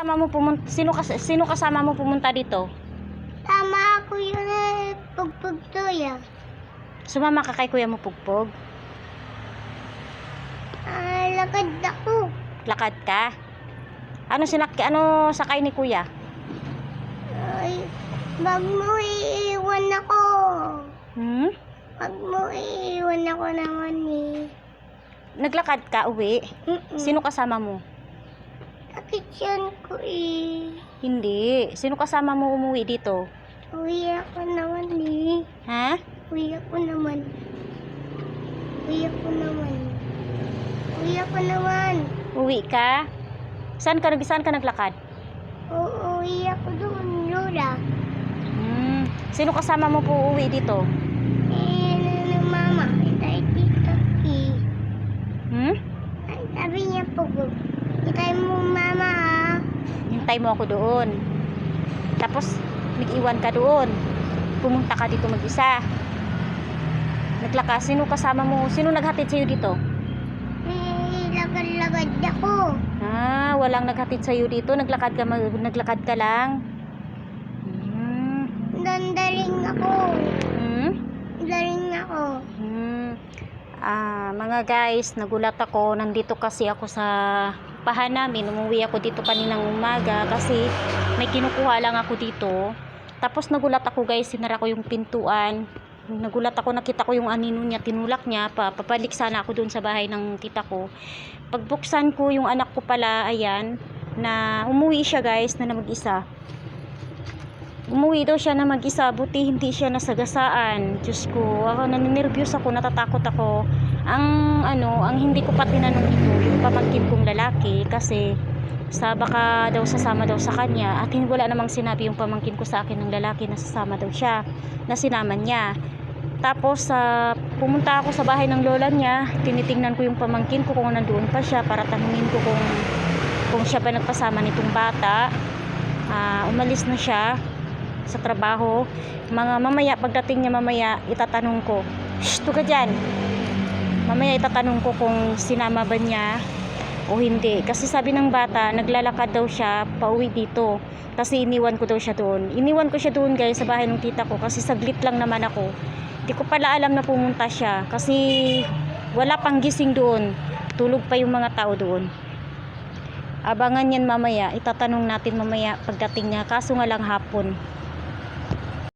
Kasama mo pumunta, sino, kas, sino kasama mo pumunta dito? Tama ako yun eh, pagpagtuya. Sumama ka kay kuya mo pugpog? Ah, lakad ako. Lakad ka? Ano sinak ano sakay ni kuya? Ay, wag mo iiwan ako. Hmm? Wag mo iiwan ako naman eh. Naglakad ka uwi? Mm-mm. Sino kasama mo? Yan ko eh. Hindi. Sino kasama mo umuwi dito? Uwi ako naman eh. Ha? Uwi ako naman. Uwi ako naman. Uwi ako naman. Uwi ka? Saan ka, saan ka naglakad? Uuwi ako doon, Lola. Hmm. Sino kasama mo po uwi dito? Hintay mo ako doon. Tapos, nag-iwan ka doon. Pumunta ka dito mag-isa. Naglakas. Sino kasama mo? Sino naghatid sa'yo dito? Eh, lagad-lagad ako. Ah, walang naghatid sa'yo dito. Naglakad ka, mag- naglakad ka lang. Hmm. Dandaling ako. Hmm? Daling ako. Hmm. Ah, mga guys, nagulat ako. Nandito kasi ako sa pahan namin. Umuwi ako dito kaninang umaga kasi may kinukuha lang ako dito. Tapos nagulat ako guys, sinara ko yung pintuan. Nagulat ako, nakita ko yung anino niya, tinulak niya, pa, papalik sana ako dun sa bahay ng tita ko. Pagbuksan ko yung anak ko pala, ayan, na umuwi siya guys, na mag-isa. Umuwi daw siya na mag-isa, buti hindi siya nasagasaan. Diyos ko, ako naninervyos ako, natatakot ako. Ang ano, ang hindi ko pa tinanong ito, yung lalaki kasi sa baka daw sasama daw sa kanya at wala namang sinabi yung pamangkin ko sa akin ng lalaki na sasama daw siya, na sinama niya. Tapos sa pumunta ako sa bahay ng lola niya, tinitingnan ko yung pamangkin ko kung nandoon pa siya para tanungin ko kung kung siya ba nagpasama nitong bata. Ah, umalis na siya sa trabaho. Mga mamaya, pagdating niya mamaya, itatanong ko, Shh, ka dyan. Mamaya itatanong ko kung sinama ba niya o hindi. Kasi sabi ng bata, naglalakad daw siya pauwi dito. Kasi iniwan ko daw siya doon. Iniwan ko siya doon guys sa bahay ng tita ko kasi saglit lang naman ako. Hindi ko pala alam na pumunta siya kasi wala pang gising doon. Tulog pa yung mga tao doon. Abangan yan mamaya. Itatanong natin mamaya pagdating niya. Kaso nga lang hapon.